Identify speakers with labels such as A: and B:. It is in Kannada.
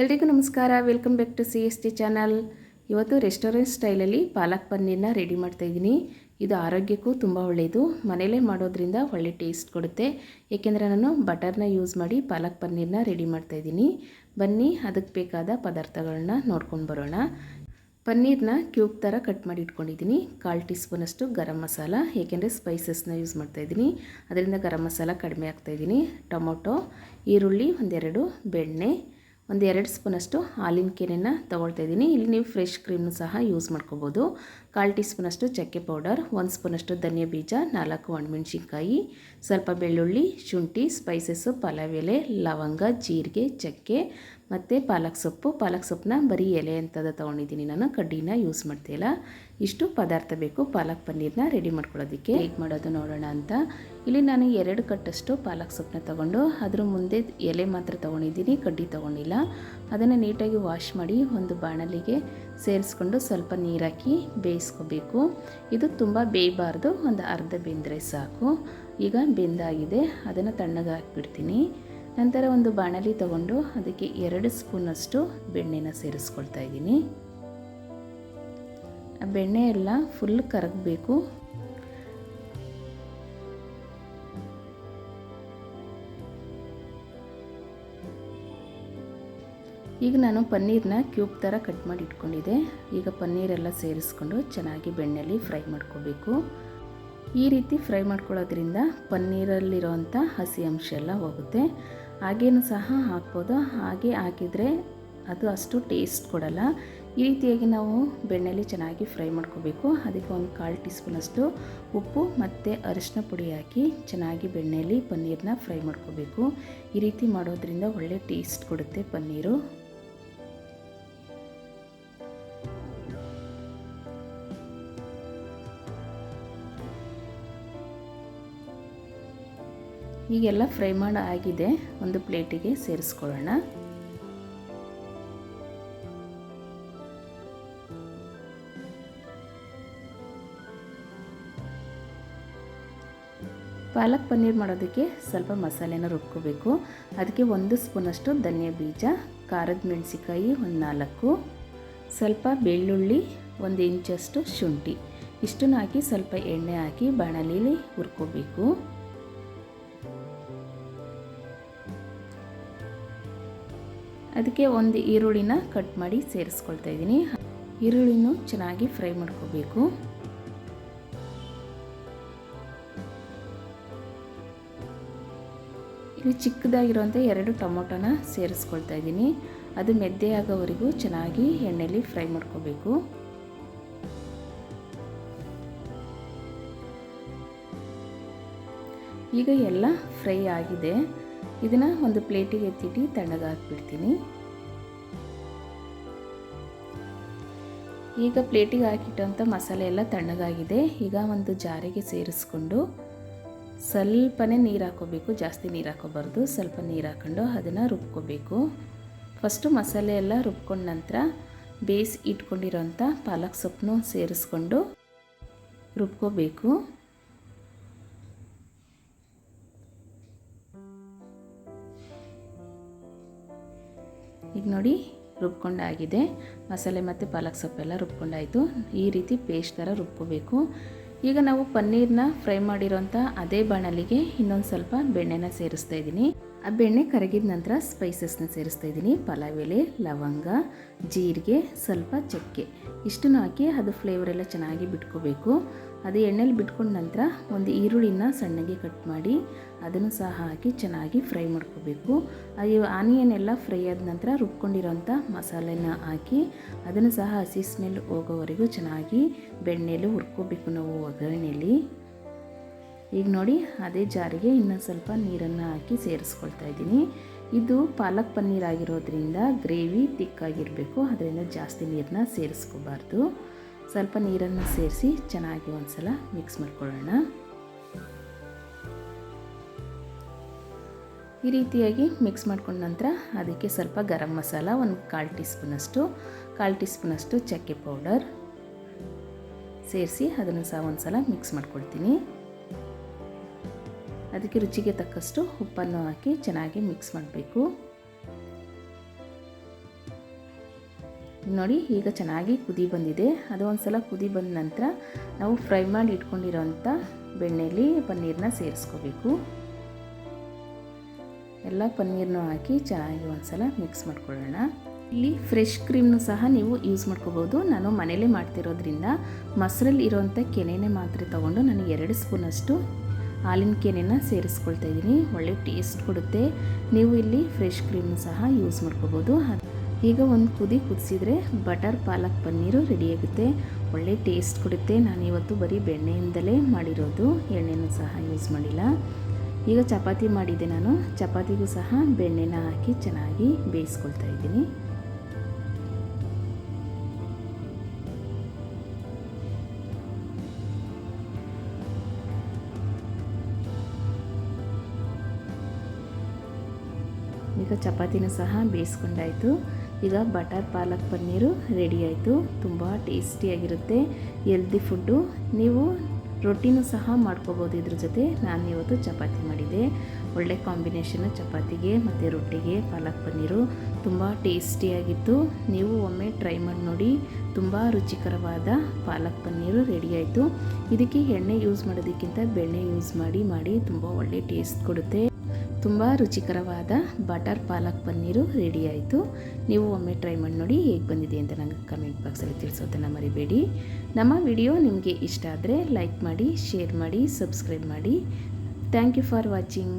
A: ಎಲ್ರಿಗೂ ನಮಸ್ಕಾರ. Welcome back to C S T channel ಇವತ್ತು ರೆಸ್ಟೋರೆಂಟ್ ಸ್ಟೈಲಲ್ಲಿ ಪಾಲಕ್ ಪನ್ನೀರ್ನ ರೆಡಿ ಮಾಡ್ತಾ ಇದ್ದೀನಿ. ಇದು ಆರೋಗ್ಯಕ್ಕೂ ತುಂಬ ಒಳ್ಳೆಯದು ಮನೆಯಲ್ಲೇ ಮಾಡೋದ್ರಿಂದ ಒಳ್ಳೆ ಟೇಸ್ಟ್ ಕೊಡುತ್ತೆ. ಏಕೆಂದರೆ ನಾನು ಬಟರ್ನ ಯೂಸ್ ಮಾಡಿ ಪಾಲಕ್ ಪನ್ನೀರ್ನ ರೆಡಿ ಮಾಡ್ತಾ ಇದ್ದೀನಿ. ಬನ್ನಿ, ಅದಕ್ಕೆ ಬೇಕಾದ ಪದಾರ್ಥಗಳನ್ನ ನೋಡ್ಕೊಂಡು ಬರೋಣ. ಪನ್ನೀರ್ನ ಕ್ಯೂಬ್ ಥರ ಕಟ್ ಮಾಡಿ ಇಟ್ಕೊಂಡಿದ್ದೀನಿ. ಕಾಲು ಟೀ ಸ್ಪೂನಷ್ಟು ಗರಂ ಮಸಾಲ, ಏಕೆಂದರೆ ಸ್ಪೈಸಸ್ನ ಯೂಸ್ ಮಾಡ್ತಾ ಇದ್ದೀನಿ. ಅದರಿಂದ ಗರಂ ಮಸಾಲ ಕಡಿಮೆ ಹಾಕ್ತಾಯಿದ್ದೀನಿ ಟೊಮೊಟೊ, ಈರುಳ್ಳಿ, ಒಂದೆರಡು ಬೆಣ್ಣೆ ಒಂದು ಎರಡು ಸ್ಪೂನಷ್ಟು ಹಾಲಿನ ಕೆರೆನ ತೊಗೊಳ್ತಾ ಇದ್ದೀನಿ. ಇಲ್ಲಿ ನೀವು ಫ್ರೆಶ್ ಕ್ರೀಮ್ನು ಸಹ ಯೂಸ್ ಮಾಡ್ಕೋಬೋದು. ಕಾಲು ಟೀ ಸ್ಪೂನಷ್ಟು ಚಕ್ಕೆ ಪೌಡರ್, ಒಂದು ಸ್ಪೂನಷ್ಟು ಧನಿಯಾ ಬೀಜ, ನಾಲ್ಕು ಒಣಮೆಣ್ಸಿನ್ಕಾಯಿ, ಸ್ವಲ್ಪ ಬೆಳ್ಳುಳ್ಳಿ, ಶುಂಠಿ, ಸ್ಪೈಸಸ್ಸು, ಪಲಾವ್ ಎಲೆ, ಲವಂಗ, ಜೀರಿಗೆ, ಚಕ್ಕೆ ಮತ್ತು ಪಾಲಕ್ ಸೊಪ್ಪು, ಪಾಲಕ್ ಸೊಪ್ಪನ್ನ ಬರೀ ಎಲೆ ಅಂತದ ತೊಗೊಂಡಿದ್ದೀನಿ ನಾನು, ಕಡ್ಡಿನ ಯೂಸ್ ಮಾಡ್ತಿಲ್ಲ ಇಷ್ಟು ಪದಾರ್ಥ ಬೇಕು, ಪಾಲಕ್ ಪನ್ನೀರ್ನ ರೆಡಿ ಮಾಡ್ಕೊಳ್ಳೋದಕ್ಕೆ. ಹೇಗೆ ಮಾಡೋದು ನೋಡೋಣ ಅಂತ. ಇಲ್ಲಿ ನಾನು ಎರಡು ಕಟ್ಟಷ್ಟು ಪಾಲಕ್ ಸೊಪ್ಪನ್ನ ತೊಗೊಂಡು, ಅದ್ರ ಮುಂದೆ ಎಲೆ ಮಾತ್ರ ತೊಗೊಂಡಿದ್ದೀನಿ, ಕಡ್ಡಿ ತೊಗೊಂಡಿಲ್ಲ. ಅದನ್ನು ನೀಟಾಗಿ ವಾಶ್ ಮಾಡಿ ಒಂದು ಬಾಣಲಿಗೆ ಸೇರಿಸ್ಕೊಂಡು ಸ್ವಲ್ಪ ನೀರಾಕಿ ಬೇಯಿಸ್ಕೋಬೇಕು. ಇದು ತುಂಬ ಬೇಯಬಾರ್ದು, ಒಂದು ಅರ್ಧ ಬೆಂದರೆ ಸಾಕು. ಈಗ ಬೆಂದಾಗಿದೆ, ಅದನ್ನು ತಣ್ಣಗೆ ಹಾಕ್ಬಿಡ್ತೀನಿ ನಂತರ ಒಂದು ಬಾಣಲಿ ತಗೊಂಡು ಅದಕ್ಕೆ ಎರಡು ಸ್ಪೂನಷ್ಟು ಬೆಣ್ಣೆನ ಸೇರಿಸ್ಕೊಳ್ತಾ ಇದ್ದೀನಿ. ಬೆಣ್ಣೆ ಎಲ್ಲ ಫುಲ್ ಕರಗಬೇಕು. ಈಗ ನಾನು ಪನ್ನೀರ್ನ ಕ್ಯೂಬ್ ಥರ ಕಟ್ ಮಾಡಿ ಇಟ್ಕೊಂಡಿದ್ದೆ. ಈಗ ಪನ್ನೀರೆಲ್ಲ ಸೇರಿಸ್ಕೊಂಡು ಚೆನ್ನಾಗಿ ಬೆಣ್ಣೆಯಲ್ಲಿ ಫ್ರೈ ಮಾಡ್ಕೋಬೇಕು. ಈ ರೀತಿ ಫ್ರೈ ಮಾಡ್ಕೊಳ್ಳೋದ್ರಿಂದ ಪನ್ನೀರಲ್ಲಿರೋವಂಥ ಹಸಿ ಅಂಶ ಎಲ್ಲ ಹೋಗುತ್ತೆ. ಹಾಗೇನು ಸಹ ಹಾಕ್ಬೋದು? ಹಾಗೆ ಹಾಕಿದರೆ ಅದು ಅಷ್ಟು ಟೇಸ್ಟ್ ಕೊಡಲ್ಲ. ಈ ರೀತಿಯಾಗಿ ನಾವು ಬೆಣ್ಣೆಲಿ ಚೆನ್ನಾಗಿ ಫ್ರೈ ಮಾಡ್ಕೋಬೇಕು. ಅದಕ್ಕೆ ಒಂದು ಕಾಲು ಟೀ ಸ್ಪೂನಷ್ಟು ಉಪ್ಪು ಮತ್ತು ಅರಿಶಿನ ಪುಡಿ ಹಾಕಿ ಚೆನ್ನಾಗಿ ಬೆಣ್ಣೆಯಲ್ಲಿ ಪನ್ನೀರನ್ನ ಫ್ರೈ ಮಾಡ್ಕೋಬೇಕು. ಈ ರೀತಿ ಮಾಡೋದ್ರಿಂದ ಒಳ್ಳೆ ಟೇಸ್ಟ್ ಕೊಡುತ್ತೆ ಪನ್ನೀರು. ಈಗೆಲ್ಲ ಫ್ರೈ ಮಾಡಿ ಆಗಿದೆ. ಒಂದು ಪ್ಲೇಟಿಗೆ ಸೇರಿಸ್ಕೊಳ್ಳೋಣ. ಪಾಲಕ್ ಪನ್ನೀರ್ ಮಾಡೋದಕ್ಕೆ ಸ್ವಲ್ಪ ಮಸಾಲೆನ ರುಬ್ಕೋಬೇಕು. ಅದಕ್ಕೆ ಒಂದು ಸ್ಪೂನಷ್ಟು ಧನಿಯಾ ಬೀಜ, ಖಾರದ ಮೆಣಸಿಕಾಯಿ ಒಂದು ನಾಲ್ಕು, ಸ್ವಲ್ಪ ಬೆಳ್ಳುಳ್ಳಿ ಒಂದು ಇಂಚಷ್ಟು ಶುಂಠಿ. ಇಷ್ಟನ್ನು ಹಾಕಿ ಸ್ವಲ್ಪ ಎಣ್ಣೆ ಹಾಕಿ ಬಾಣಲೀಲಿ ಹುರ್ಕೋಬೇಕು. ಅದಕ್ಕೆ ಒಂದು ಈರುಳ್ಳಿನ ಕಟ್ ಮಾಡಿ ಸೇರಿಸ್ಕೊಳ್ತಾ ಇದ್ದೀನಿ. ಈರುಳ್ಳಿನೂ ಚೆನ್ನಾಗಿ ಫ್ರೈ ಮಾಡ್ಕೋಬೇಕು. ಇಲ್ಲಿ ಚಿಕ್ಕದಾಗಿರುವಂಥ ಎರಡು ಟೊಮೊಟೊನ ಸೇರಿಸ್ಕೊಳ್ತಾ ಇದ್ದೀನಿ. ಅದು ಮೆದ್ದೆ ಆಗೋವರೆಗೂ ಚೆನ್ನಾಗಿ ಎಣ್ಣೆಯಲ್ಲಿ ಫ್ರೈ ಮಾಡ್ಕೋಬೇಕು. ಈಗ ಎಲ್ಲ ಫ್ರೈ ಆಗಿದೆ. ಇದನ್ನು ಒಂದು ಪ್ಲೇಟಿಗೆ ಎತ್ತಿಟ್ಟು ತಣ್ಣಗೆ ಹಾಕ್ಬಿಡ್ತೀನಿ. ಈಗ ಪ್ಲೇಟಿಗೆ ಹಾಕಿಟ್ಟಂಥ ಮಸಾಲೆ ಎಲ್ಲ ತಣ್ಣಗಾಗಿದೆ. ಈಗ ಒಂದು ಜಾರಿಗೆ ಸೇರಿಸ್ಕೊಂಡು ಸ್ವಲ್ಪನೇ ನೀರು ಹಾಕೋಬೇಕು. ಜಾಸ್ತಿ ನೀರು ಹಾಕೋಬಾರ್ದು. ಸ್ವಲ್ಪ ನೀರು ಹಾಕ್ಕೊಂಡು ಅದನ್ನು ರುಬ್ಕೋಬೇಕು. ಫಸ್ಟು ಮಸಾಲೆ ಎಲ್ಲ ರುಬ್ಕೊಂಡ ನಂತರ ಬೇಯಿಸಿ ಇಟ್ಕೊಂಡಿರೋಂಥ ಪಾಲಕ್ ಸೊಪ್ಪನ್ನು ಸೇರಿಸ್ಕೊಂಡು ರುಬ್ಕೋಬೇಕು. ಈಗ ನೋಡಿ ರುಬ್ಕೊಂಡಾಗಿದೆ. ಮಸಾಲೆ ಮತ್ತು ಪಾಲಕ್ ಸೊಪ್ಪೆಲ್ಲ ರುಬ್ಕೊಂಡಾಯಿತು. ಈ ರೀತಿ ಪೇಸ್ಟ್ ಥರ ರುಬ್ಕೋಬೇಕು. ಈಗ ನಾವು ಪನ್ನೀರ್ನ ಫ್ರೈ ಮಾಡಿರೋಂಥ ಅದೇ ಬಾಣಲಿಗೆ ಇನ್ನೊಂದು ಸ್ವಲ್ಪ ಬೆಣ್ಣೆನ ಸೇರಿಸ್ತಾ ಇದ್ದೀನಿ. ಆ ಬೆಣ್ಣೆ ಕರಗಿದ ನಂತರ ಸ್ಪೈಸಸ್ನ ಸೇರಿಸ್ತಾ ಇದ್ದೀನಿ. ಪಲಾವ್ ಎಲೆ ಲವಂಗ, ಜೀರಿಗೆ, ಸ್ವಲ್ಪ ಚಕ್ಕೆ. ಇಷ್ಟನ್ನು ಹಾಕಿ ಅದು ಫ್ಲೇವರೆಲ್ಲ ಚೆನ್ನಾಗಿ ಬಿಟ್ಕೋಬೇಕು. ಅದು ಎಣ್ಣೆಲಿ ಬಿಟ್ಕೊಂಡ ನಂತರ ಒಂದು ಈರುಳ್ಳಿನ ಸಣ್ಣಗೆ ಕಟ್ ಮಾಡಿ ಅದನ್ನು ಸಹ ಹಾಕಿ ಚೆನ್ನಾಗಿ ಫ್ರೈ ಮಾಡ್ಕೋಬೇಕು. ಅದು ಆನಿಯನ್ ಎಲ್ಲ ಫ್ರೈ ಆದ ನಂತರ ರುಬ್ಕೊಂಡಿರೋಂಥ ಮಸಾಲೆನ ಹಾಕಿ ಅದನ್ನು ಸಹ ಹಸಿ ಸ್ಮೆಲ್ ಹೋಗೋವರೆಗೂ ಚೆನ್ನಾಗಿ ಬೆಣ್ಣೆಲಿ ಹುರ್ಕೋಬೇಕು ನಾವು ಒಗ್ಗರಣೆಯಲ್ಲಿ ಈಗ ನೋಡಿ ಅದೇ ಜಾರಿಗೆ ಇನ್ನೊಂದು ಸ್ವಲ್ಪ ನೀರನ್ನು ಹಾಕಿ ಸೇರಿಸ್ಕೊಳ್ತಾ ಇದ್ದೀನಿ. ಇದು ಪಾಲಕ್ ಪನ್ನೀರ್ ಆಗಿರೋದ್ರಿಂದ ಗ್ರೇವಿ ತಿಕ್ಕಾಗಿರಬೇಕು, ಅದರಿಂದ ಜಾಸ್ತಿ ನೀರನ್ನ ಸೇರಿಸ್ಕೋಬಾರ್ದು. ಸ್ವಲ್ಪ ನೀರನ್ನು ಸೇರಿಸಿ ಚೆನ್ನಾಗಿ ಒಂದು ಸಲ ಮಿಕ್ಸ್ ಮಾಡ್ಕೊಳ್ಳೋಣ. ಈ ರೀತಿಯಾಗಿ ಮಿಕ್ಸ್ ಮಾಡ್ಕೊಂಡ ನಂತರ ಅದಕ್ಕೆ ಸ್ವಲ್ಪ ಗರಂ ಮಸಾಲ ಒಂದು ಕಾಲು ಟೀ ಸ್ಪೂನಷ್ಟು ಕಾಲು ಟೀ ಸ್ಪೂನಷ್ಟು ಚಕ್ಕೆ ಪೌಡರ್ ಸೇರಿಸಿ ಅದನ್ನು ಸಹ ಒಂದು ಸಲ ಮಿಕ್ಸ್ ಮಾಡ್ಕೊಳ್ತೀನಿ. ಅದಕ್ಕೆ ರುಚಿಗೆ ತಕ್ಕಷ್ಟು ಉಪ್ಪನ್ನು ಹಾಕಿ ಚೆನ್ನಾಗಿ ಮಿಕ್ಸ್ ಮಾಡಬೇಕು. ನೋಡಿ, ಈಗ ಚೆನ್ನಾಗಿ ಕುದಿ ಬಂದಿದೆ. ಅದು ಒಂದು ಸಲ ಕುದಿ ಬಂದ ನಂತರ ನಾವು ಫ್ರೈ ಮಾಡಿ ಇಟ್ಕೊಂಡಿರೋಂಥ ಬೆಣ್ಣೆಯಲ್ಲಿ ಪನ್ನೀರನ್ನ ಸೇರಿಸ್ಕೋಬೇಕು. ಎಲ್ಲ ಪನ್ನೀರನ್ನೂ ಹಾಕಿ ಚೆನ್ನಾಗಿ ಒಂದು ಸಲ ಮಿಕ್ಸ್ ಮಾಡ್ಕೊಳ್ಳೋಣ. ಇಲ್ಲಿ ಫ್ರೆಶ್ ಕ್ರೀಮ್ನು ಸಹ ನೀವು ಯೂಸ್ ಮಾಡ್ಕೋಬೋದು. ನಾನು ಮನೇಲೇ ಮಾಡ್ತಿರೋದ್ರಿಂದ ಮೊಸರಲ್ಲಿ ಇರೋವಂಥ ಕೆನೆನೇ ಮಾತ್ರ ತೊಗೊಂಡು ನಾನು ಎರಡು ಸ್ಪೂನಷ್ಟು ಹಾಲಿನ ಕೆನೆನ ಸೇರಿಸ್ಕೊಳ್ತಾ ಇದ್ದೀನಿ. ಒಳ್ಳೆ ಟೇಸ್ಟ್ ಕೊಡುತ್ತೆ. ನೀವು ಇಲ್ಲಿ ಫ್ರೆಶ್ ಕ್ರೀಮ್ನು ಸಹ ಯೂಸ್ ಮಾಡ್ಕೋಬೋದು. ಈಗ ಒಂದು ಕುದಿ ಕುದಿಸಿದ್ರೆ ಬಟರ್ ಪಾಲಕ್ ಪನ್ನೀರು ರೆಡಿಯಾಗುತ್ತೆ ಒಳ್ಳೆ ಟೇಸ್ಟ್ ಕೊಡುತ್ತೆ. ನಾನು ಇವತ್ತು ಬರೀ ಬೆಣ್ಣೆಯಿಂದಲೇ ಮಾಡಿರೋದು. ಎಣ್ಣೆನೂ ಸಹ ಯೂಸ್ ಮಾಡಿಲ್ಲ. ಈಗ ಚಪಾತಿ ಮಾಡಿದ್ದೆ ನಾನು. ಚಪಾತಿಗೂ ಸಹ ಬೆಣ್ಣೆನ ಹಾಕಿ ಚೆನ್ನಾಗಿ ಬೇಯಿಸ್ಕೊಳ್ತಾ ಇದ್ದೀನಿ. ಈಗ ಚಪಾತಿನೂ ಸಹ ಬೇಯಿಸ್ಕೊಂಡಾಯಿತು. ಈಗ ಬಟರ್ ಪಾಲಕ್ ಪನ್ನೀರು ರೆಡಿ ಆಯಿತು. ತುಂಬ ಟೇಸ್ಟಿಯಾಗಿರುತ್ತೆ ಹೆಲ್ದಿ ಫುಡ್ಡು ನೀವು ರೊಟ್ಟಿನೂ ಸಹ ಮಾಡ್ಕೋಬೋದು ಇದ್ರ ಜೊತೆ. ನಾನು ಇವತ್ತು ಚಪಾತಿ ಮಾಡಿದೆ. ಒಳ್ಳೆ ಕಾಂಬಿನೇಷನು ಚಪಾತಿಗೆ ಮತ್ತು ರೊಟ್ಟಿಗೆ ಪಾಲಕ್ ಪನ್ನೀರು. ತುಂಬ ಟೇಸ್ಟಿಯಾಗಿತ್ತು ನೀವು ಒಮ್ಮೆ ಟ್ರೈ ಮಾಡಿ ನೋಡಿ. ತುಂಬ ರುಚಿಕರವಾದ ಪಾಲಕ್ ಪನ್ನೀರು ರೆಡಿ ಆಯಿತು. ಇದಕ್ಕೆ ಎಣ್ಣೆ ಯೂಸ್ ಮಾಡೋದಕ್ಕಿಂತ ಬೆಣ್ಣೆ ಯೂಸ್ ಮಾಡಿ ಮಾಡಿ ತುಂಬ ಒಳ್ಳೆ ಟೇಸ್ಟ್ ಕೊಡುತ್ತೆ. ತುಂಬ ರುಚಿಕರವಾದ ಬಟರ್ ಪಾಲಕ್ ಪನ್ನೀರು ರೆಡಿ ಆಯಿತು. ನೀವು ಒಮ್ಮೆ ಟ್ರೈ ಮಾಡಿ ನೋಡಿ ಹೇಗೆ ಬಂದಿದೆ ಅಂತ ನನಗೆ ಕಮೆಂಟ್ ಬಾಕ್ಸಲ್ಲಿ ತಿಳಿಸೋದನ್ನು ಮರಿಬೇಡಿ. ನಮ್ಮ ವಿಡಿಯೋ ನಿಮಗೆ ಇಷ್ಟ ಆದರೆ ಲೈಕ್ ಮಾಡಿ ಶೇರ್ ಮಾಡಿ ಸಬ್ಸ್ಕ್ರೈಬ್ ಮಾಡಿ. Thank you for watching